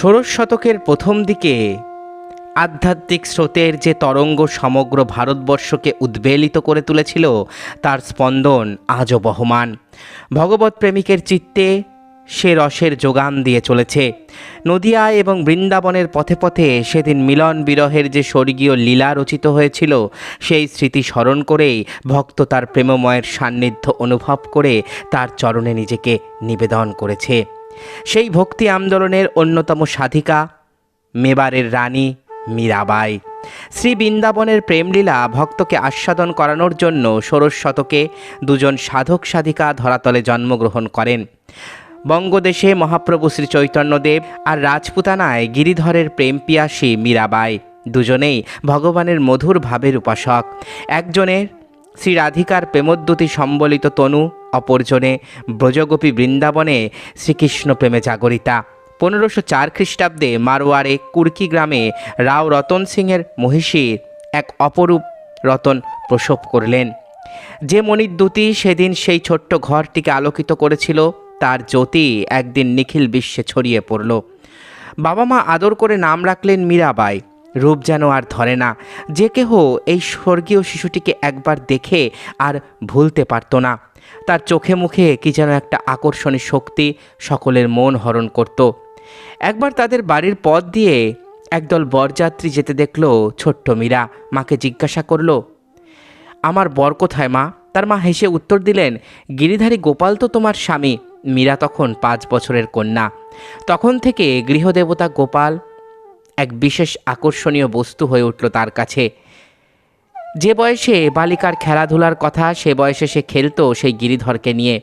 ষোড়শ শতকের প্রথম দিকে আধ্যাত্মিক স্রোতের যে তরঙ্গ সমগ্র ভারতবর্ষকে উদ্বেলিত করে তুলেছিল, তার স্পন্দন আজও বহমান। ভগবত প্রেমিকের চিত্তে সে রসের যোগান দিয়ে চলেছে। নদিয়া এবং বৃন্দাবনের পথে পথে সেদিন মিলন বিরহের যে স্বর্গীয় লীলা রচিত হয়েছিল, সেই স্মৃতি স্মরণ করেই ভক্ত তার প্রেমময়ের সান্নিধ্য অনুভব করে তার চরণে নিজেকে নিবেদন করেছে। সেই ভক্তি আন্দোলনের অন্যতম সাধিকা মেবারের রানী মীরাবাই। শ্রী বৃন্দাবনের প্রেমলীলা ভক্তকে আস্বাদন করানোর জন্য ষোড়শ শতকে দুজন সাধক সাধিকা ধরাতলে জন্মগ্রহণ করেন। বঙ্গদেশে মহাপ্রভু শ্রী চৈতন্যদেব আর রাজপুতানায় গিরিধরের প্রেম পিয়াসী মীরাবাই। দুজনেই ভগবানের মধুর ভাবের উপাসক। একজনের শ্রী রাধিকার প্রেমোদ্যুতি সম্বলিত তনু অপরজনে ব্রজগোপী বৃন্দাবনে শ্রীকৃষ্ণ প্রেমে জাগরিতা। পনেরোশো চার খ্রিস্টাব্দে মারোয়ারে কুর্কি গ্রামে রাও রতন সিংয়ের মহিষীর এক অপরূপ রতন প্রসব করলেন। যে মণিদ্যুতি সেদিন সেই ছোট্ট ঘরটিকে আলোকিত করেছিল, তার জ্যোতি একদিন নিখিল বিশ্বে ছড়িয়ে পড়ল। বাবা মা আদর করে নাম রাখলেন মীরাবাই। রূপ যেন আর ধরে না, যে কেহ এই স্বর্গীয় শিশুটিকে একবার দেখে আর ভুলতে পারত না। তার চোখে মুখে কি যেন একটা আকর্ষণী শক্তি সকলের মন হরণ করত। একবার তাদের বাড়ির পথ দিয়ে একদল বরযাত্রী যেতে দেখল ছোট্ট মীরা মাকে জিজ্ঞাসা করল, আমার বর কোথায় মা? তার মা হেসে উত্তর দিলেন, গিরিধারী গোপাল তো তোমার স্বামী। মীরা তখন পাঁচ বছরের কন্যা। তখন থেকে গৃহদেবতা গোপাল এক বিশেষ আকর্ষণীয় বস্তু হয়ে উঠল তার কাছে। যে বয়সে বালিকার খেলাধুলার কথা সে বয়সে সে খেলতো সেই গিরিধরকে নিয়ে।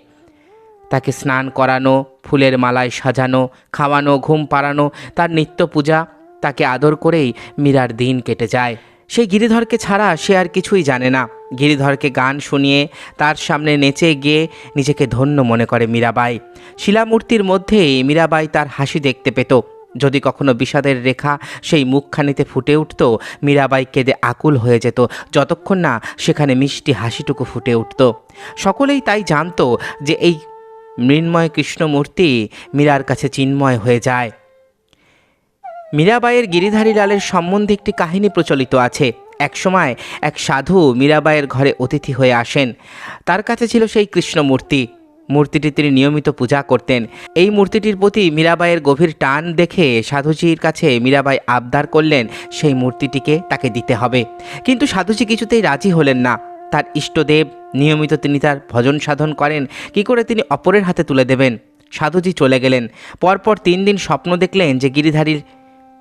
তাকে স্নান করানো, ফুলের মালায় সাজানো, খাওয়ানো, ঘুম পাড়ানো, তার নিত্য পূজা, তাকে আদর করেই মীরার দিন কেটে যায়। সেই গিরিধরকে ছাড়া সে আর কিছুই জানে না। গিরিধরকে গান শুনিয়ে তার সামনে নেচে গিয়ে নিজেকে ধন্য মনে করে মীরাবাই। শিলামূর্তির মধ্যেই মীরাবাই তার হাসি দেখতে পেত। যদি কখনো বিষাদের রেখা সেই মুখখানিতে ফুটে উঠত, মীরাবাই কেঁদে আকুল হয়ে যেত। যতক্ষণ না সেখানে মিষ্টি হাসিটুকু ফুটে উঠত। সকলেই তাই জানতো যে এই মৃন্ময় কৃষ্ণমূর্তি মীরার কাছে চিন্ময় হয়ে যায়। মীরাবাইয়ের গিরিধারী লালের সম্বন্ধে একটি কাহিনী প্রচলিত আছে। একসময় এক সাধু মীরাবাইয়ের ঘরে অতিথি হয়ে আসেন। তার কাছে ছিল সেই কৃষ্ণমূর্তি। মূর্তিটি তিনি নিয়মিত পূজা করতেন। এই মূর্তিটির প্রতি মীরাবাইয়ের গভীর টান দেখে সাধুজির কাছে মীরাবাই আবদার করলেন, সেই মূর্তিটিকে তাকে দিতে হবে। কিন্তু সাধুজি কিছুতেই রাজি হলেন না। তার ইষ্টদেব নিয়মিত তিনি তার ভজন সাধন করেন, কি করে তিনি অপরের হাতে তুলে দেবেন? সাধুজি চলে গেলেন। পরপর তিন দিন স্বপ্ন দেখলেন যে গিরিধারীর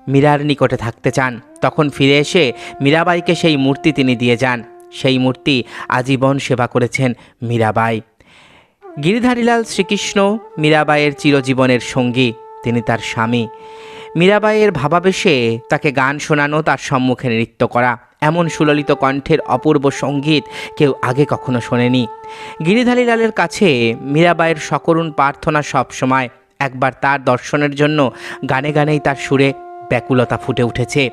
মীরার নিকটে থাকতে চান। তখন ফিরে এসে মীরাবাইকে সেই মূর্তি তিনি দিয়ে যান। সেই মূর্তি আজীবন সেবা করেছেন মীরাবাই। গিরিধারীলাল শ্রীকৃষ্ণ মীরাবাইয়ের চিরজীবনের সঙ্গী, তিনি তার স্বামী। মীরাবাইয়ের ভাবাবেশে তাকে গান শোনানো, তার সম্মুখে নৃত্য করা, এমন সুললিত কণ্ঠের অপূর্ব সংগীত কেউ আগে কখনো শোনেনি। গিরিধারীলালের কাছে মীরাবাইয়ের সকরুণ প্রার্থনা সব সময়, একবার তার দর্শনের জন্য গানে গানেই তার সুরে ব্যাকুলতা ফুটে উঠেছে।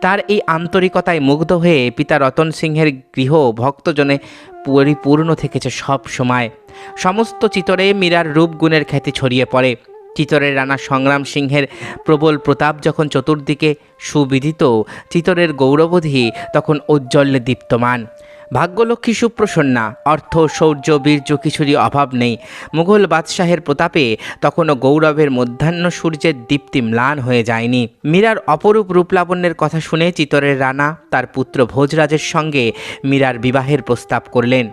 তার এই আন্তরিকতায় মুগ্ধ হয়ে পিতা রতন সিংহের গৃহ ভক্তজনে পরিপূর্ণ থেকেছে সব সময়। সমস্ত চিতরে মীরার রূপগুণের খ্যাতি ছড়িয়ে পড়ে। চিতরের রানা সংগ্রাম সিংহের প্রবল প্রতাপ যখন চতুর্দিকে সুবিদিত, চিতরের গৌরবধি তখন ঔজ্জ্বল্যে দীপ্তমান। ভাগ্যলক্ষ্মী সুপ্রসন্না, অর্থ, শৌর্য, বীর্য কিছুরই অভাব নেই। মুঘল বাদশাহের প্রতাপে তখনও গৌরবের মধ্যাহ্ন সূর্যের দীপ্তি ম্লান হয়ে যায়নি। মীরার অপরূপ রূপলাবণ্যের কথা শুনে চিতরের রানা, তার পুত্র ভোজরাজের সঙ্গে মীরার বিবাহের প্রস্তাব করলেন।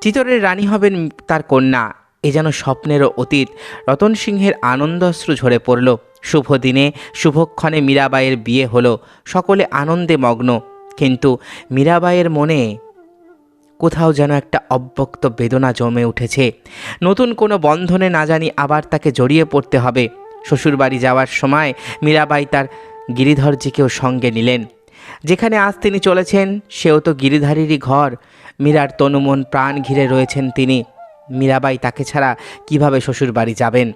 চিতরের রানী হবেন তার কন্যা, এ যেন স্বপ্নেরও অতীত। রতন সিংহের আনন্দশ্রু ঝরে পড়ল। শুভ দিনে, শুভক্ষণে মীরাবাইয়ের বিয়ে হলো। সকলে আনন্দে মগ্ন। কিন্তু মীরাবাইয়ের মনে কোথাও যেন একটা অব্যক্ত বেদনা জমে উঠেছে। নতুন কোনো বন্ধনে না জানি আবার তাকে জড়িয়ে পড়তে হবে। শ্বশুরবাড়ি যাওয়ার সময় মীরাবাই তার গিরিধরজিকেও সঙ্গে নিলেন। যেখানে আজ তিনি চলেছেন, সেও তো গিরিধারীরই ঘর। মীরার তনুমন প্রাণ ঘিরে রয়েছেন তিনি। মীরাবাই তাকে ছাড়া কীভাবে শ্বশুরবাড়ি যাবেন?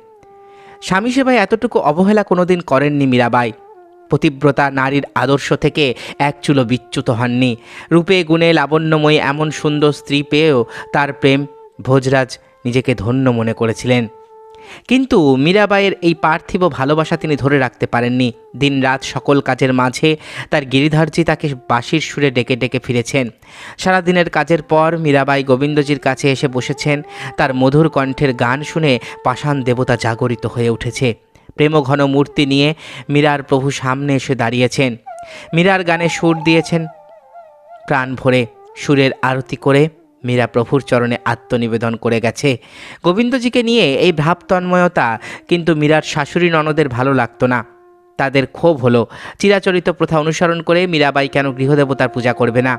স্বামী সেবায় এতটুকু অবহেলা কোনোদিন করেননি মীরাবাই। পতিব্রতা নারীর আদর্শ থেকে এক চুলো বিচ্যুত হননি। রূপে গুণে লাবণ্যময়ী এমন সুন্দর স্ত্রী পেয়েও তার প্রেম ভোজরাজ নিজেকে ধন্য মনে করেছিলেন। কিন্তু মীরাবাইয়ের এই পার্থিব ভালোবাসা তিনি ধরে রাখতে পারেননি। দিনরাত সকল কাজের মাঝে তার গিরিধারজি তাকে বাঁশির সুরে ডেকে ডেকে ফিরেছেন। সারাদিনের কাজের পর মীরাবাই গোবিন্দজির কাছে এসে বসেছেন। তার মধুর কণ্ঠের গান শুনে পাষাণ দেবতা জাগরিত হয়ে উঠেছে। প্রেমঘন মূর্তি নিয়ে মীরার প্রভু সামনে এসে দাঁড়িয়েছেন। মীরার গানে সুর দিয়েছেন। প্রাণ ভরে সুরের আরতি করে মীরা প্রভুর চরণে আত্মনিবেদন করে গেছে। গোবিন্দজিকে নিয়ে এই ভাবতন্ময়তা কিন্তু মীরার শাশুড়ি ননদের ভালো লাগতো না। তাদের ক্ষোভ হলো। চিরাচরিত প্রথা অনুসরণ করে মীরাবাই কেন গৃহদেবতার পূজা করবে না?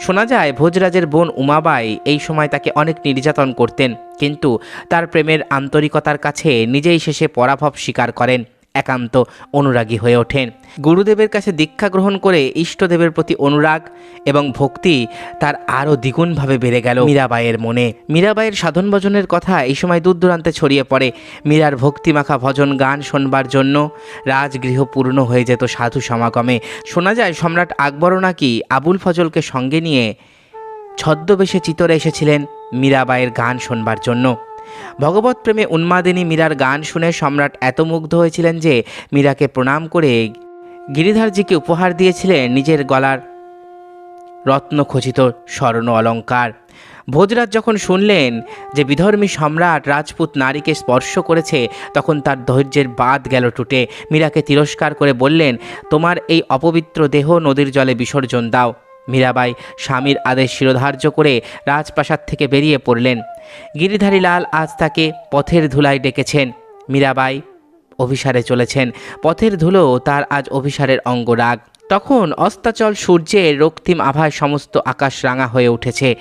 শোনা যায়, ভোজরাজের বোন উমাবাই এই সময় তাকে অনেক নির্যাতন করতেন, কিন্তু তার প্রেমের আন্তরিকতার কাছে নিজেই শেষে পরাভব স্বীকার করেন। একান্ত অনুরাগী হয়ে ওঠেন। গুরুদেবের কাছে দীক্ষা গ্রহণ করে ইষ্টদেবের প্রতি অনুরাগ এবং ভক্তি তার আরও দ্বিগুণভাবে বেড়ে গেল মীরাবাইয়ের মনে। মীরাবাইয়ের সাধন ভজনের কথা এই সময় দূর দূরান্তে ছড়িয়ে পড়ে। মীরার ভক্তিমাখা ভজন গান শোনবার জন্য রাজগৃহ পূর্ণ হয়ে যেত সাধু সমাগমে। শোনা যায়, সম্রাট আকবরও নাকি আবুল ফজলকে সঙ্গে নিয়ে ছদ্মবেশে চিতরে এসেছিলেন মীরাবাইয়ের গান শোনবার জন্য। ভগবত প্রেমে উন্মাদিনী মীরার গান শুনে সম্রাট এত মুগ্ধ হয়েছিলেন যে মীরাকে প্রণাম করে গিরিধারজিকে উপহার দিয়েছিলেন নিজের গলার রত্নখচিত স্বর্ণ অলঙ্কার। ভোজরাজ যখন শুনলেন যে বিধর্মী সম্রাট রাজপুত নারীকে স্পর্শ করেছে, তখন তার ধৈর্যের বাদ গেল টুটে। মীরাকে তিরস্কার করে বললেন, তোমার এই অপবিত্র দেহ নদীর জলে বিসর্জন দাও। মীরাবাই স্বামীর আদেশ শিরোধার্য করে রাজপ্রাসাদ থেকে বেরিয়ে পড়লেন। গিরিধারী লাল আজ তাকে পথের ধুলায় ডেকেছেন। মীরাবাই অভিসারে চলেছেন। পথের ধুলো তার আজ অভিসারের অঙ্গরাগ। তখন অস্তাচল সূর্যের রক্তিম আভায় সমস্ত আকাশ রাঙা হয়ে উঠেছে।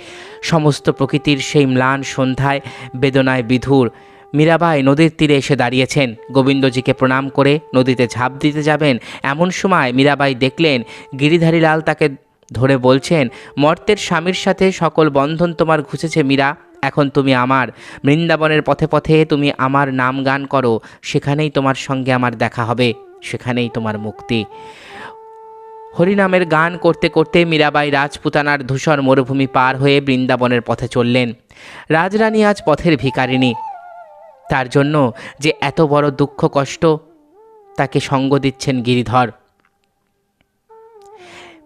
সমস্ত প্রকৃতির সেই ম্লান সন্ধ্যায় বেদনায় বিধুর। মীরাবাই নদীর তীরে এসে দাঁড়িয়েছেন। গোবিন্দজিকে প্রণাম করে নদীতে ঝাঁপ দিতে যাবেন। এমন সময় মীরাবাই দেখলেন গিরিধারী লাল তাকে ধরে বলছেন, মর্তের স্বামীর সাথে সকল বন্ধন তোমার ঘুষেছে মীরা, এখন তুমি আমার। বৃন্দাবনের পথে পথে তুমি আমার নাম গান করো, সেখানেই তোমার সঙ্গে আমার দেখা হবে, সেখানেই তোমার মুক্তি। হরিনামের গান করতে করতে মীরাবাই রাজপুতানার ধূসর মরুভূমি পার হয়ে বৃন্দাবনের পথে চললেন। রাজরানী আজ পথের ভিকারিণী। তার জন্য যে এত বড় দুঃখ কষ্ট, তাকে সঙ্গ দিচ্ছেন গিরিধর।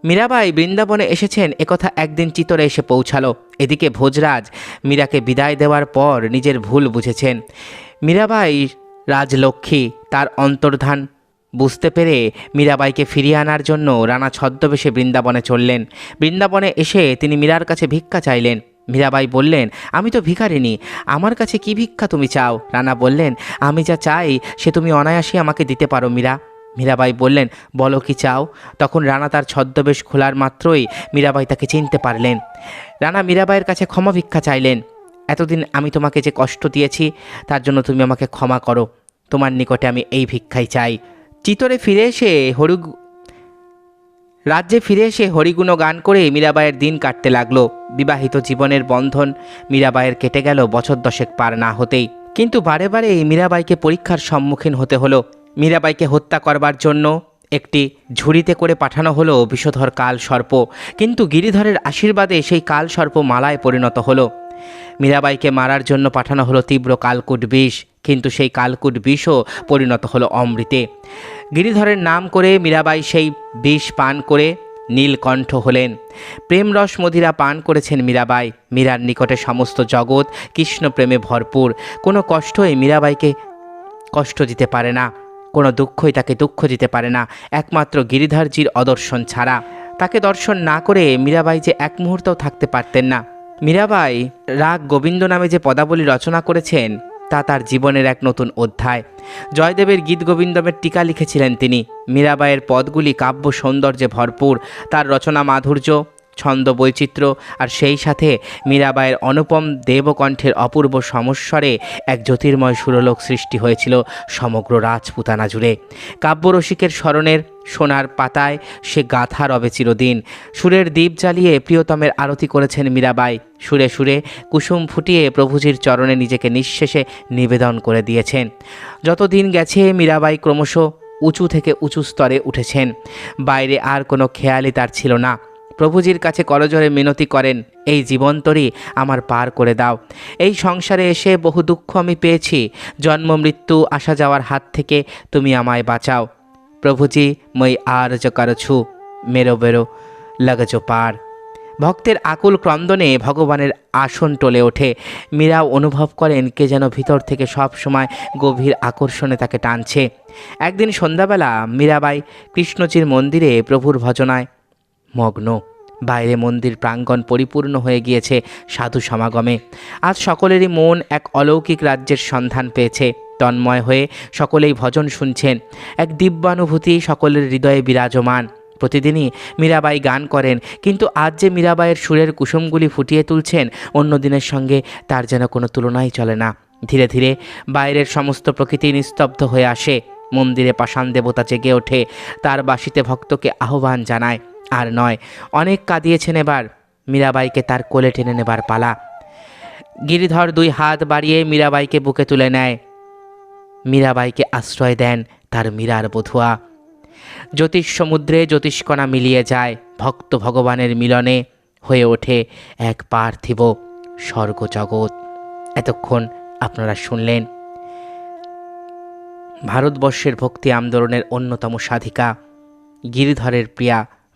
মীরাবাই বৃন্দাবনে এসেছেন, একথা একদিন চিতরে এসে পৌঁছালো। এদিকে ভোজরাজ মীরাকে বিদায় দেওয়ার পর নিজের ভুল বুঝেছেন। মীরাবাই রাজলক্ষ্মী, তার অন্তর্ধান। বুঝতে পেরে মীরাবাইকে ফিরিয়ে আনার জন্য রানা ছদ্মবেশে বৃন্দাবনে চললেন। বৃন্দাবনে এসে তিনি মীরার কাছে ভিক্ষা চাইলেন। মীরাবাই বললেন, আমি তো ভিখারিনী আমার কাছে কি ভিক্ষা তুমি চাও? রানা বললেন, আমি যা চাই সে তুমি অনায়াসে আমাকে দিতে পারো মীরা। মীরাবাই বললেন, বলো কি চাও? তখন রানা তার ছদ্মবেশ খোলার মাত্রই মীরাবাই তাকে চিনতে পারলেন। রানা মীরাবাইয়ের কাছে ক্ষমা ভিক্ষা চাইলেন, এতদিন আমি তোমাকে যে কষ্ট দিয়েছি, তার জন্য তুমি আমাকে ক্ষমা করো। তোমার নিকটে আমি এই ভিক্ষাই চাই। চিতরে ফিরে এসে হরু রাজ্যে ফিরে এসে হরিগুণ গান করে মীরাবাইয়ের দিন কাটতে লাগল। বিবাহিত জীবনের বন্ধন মীরাবাইয়ের কেটে গেল বছর দশেক পার না হতেই। কিন্তু বারে বারে মীরাবাইকে পরীক্ষার সম্মুখীন হতে হলো। মীরাবাইকে হত্যা করবার জন্য একটি ঝুড়িতে করে পাঠানো হলো বিষধর কাল সর্প। কিন্তু গিরিধরের আশীর্বাদে সেই কাল সর্প মালায় পরিণত হলো। মীরাবাইকে মারার জন্য পাঠানো হলো তীব্র কালকুট বিষ, কিন্তু সেই কালকুট বিষও পরিণত হলো অমৃতে। গিরিধরের নাম করে মীরাবাই সেই বিষ পান করে নীলকণ্ঠ হলেন। প্রেমরস মদিরা পান করেছেন মীরাবাই। মীরার নিকটে সমস্ত জগৎ কৃষ্ণ প্রেমে ভরপুর। কোনো কষ্টই মীরাবাইকে কষ্ট দিতে পারে না। কোনো দুঃখই তাকে দুঃখ দিতে পারে না, একমাত্র গিরিধারজির অদর্শন ছাড়া। তাকে দর্শন না করে মীরাবাই যে এক মুহূর্তও থাকতে পারতেন না। মীরাবাই রাগ গোবিন্দ নামে যে পদাবলী রচনা করেছেন, তা তার জীবনের এক নতুন অধ্যায়। জয়দেবের গীত গোবিন্দমের টিকা লিখেছিলেন তিনি। মীরাবাইয়ের পদগুলি কাব্য সৌন্দর্যে ভরপুর, তার রচনা মাধুর্য ছন্দ বৈচিত্র্য আর সেই সাথে মীরাবাইয়ের অনুপম দেবকণ্ঠের অপূর্ব সমস্বরে এক জ্যোতির্ময় সুরলোক সৃষ্টি হয়েছিল সমগ্র রাজপুতানা জুড়ে। কাব্যরসিকের স্মরণের সোনার পাতায় সে গাথা রবে চিরদিন। সুরের দ্বীপ জ্বালিয়ে প্রিয়তমের আরতি করেছেন মীরাবাই। সুরে সুরে কুসুম ফুটিয়ে প্রভুজির চরণে নিজেকে নিঃশেষে নিবেদন করে দিয়েছেন। যতদিন গেছে মীরাবাই ক্রমশ উঁচু থেকে উঁচু স্তরে উঠেছেন। বাইরে আর কোনো খেয়ালই তার ছিল না। প্রভুজির কাছে করজোরে মিনতি করেন, এই জীবন্তরই আমার পার করে দাও। এই সংসারে এসে বহু দুঃখ আমি পেয়েছি। জন্ম, মৃত্যু, আসা যাওয়ার হাত থেকে তুমি আমায় বাঁচাও। প্রভুজি, মই আর কারছু। মেরো, বেরো। লাগজো পার। ভক্তের আকুল ক্রন্দনে ভগবানের আসন টলে ওঠে। মীরাও অনুভব করেন কে যেন ভিতর থেকে সব সময় গভীর আকর্ষণে তাকে টানছে। একদিন সন্ধ্যাবেলা মীরাবাই কৃষ্ণজির মন্দিরে প্রভুর ভজনায় মগ্ন। বাইরে মন্দির প্রাঙ্গণ পরিপূর্ণ হয়ে গিয়েছে সাধু সমাগমে। আজ সকলেরই মন এক অলৌকিক রাজ্যের সন্ধান পেয়েছে। তন্ময় হয়ে সকলেই ভজন শুনছেন। এক দিব্যানুভূতি সকলের হৃদয়ে বিরাজমান। প্রতিদিনই মীরাবাই গান করেন, কিন্তু আজ যে মীরাবাইয়ের সুরের কুসুমগুলি ফুটিয়ে তুলছেন, অন্য দিনের সঙ্গে তার যেন কোনো তুলনাই চলে না। ধীরে ধীরে বাইরের সমস্ত প্রকৃতি নিস্তব্ধ হয়ে আসে। মন্দিরে পাষাণ দেবতা জেগে ওঠে, তার বাসিতে ভক্তকে আহ্বান জানায়। আর নয়, অনেক কাঁদিয়েছেন এবার। মীরাবাইকে তার কোলে টেনে নেবার পালা। গিরিধর দুই হাত বাড়িয়ে মীরাবাইকে বুকে তুলে নেয়। মীরাবাইকে আশ্রয় দেন তার মীরার বধুয়া। জ্যোতিষ সমুদ্রে জ্যোতিষ্কণা মিলিয়ে যায়, ভক্ত ভগবানের মিলনে হয়ে ওঠে এক পার্থিব স্বর্গ জগৎ এতক্ষণ আপনারা শুনলেন ভারতবর্ষের ভক্তি আন্দোলনের অন্যতম সাধিকা, গিরিধরের প্রিয়া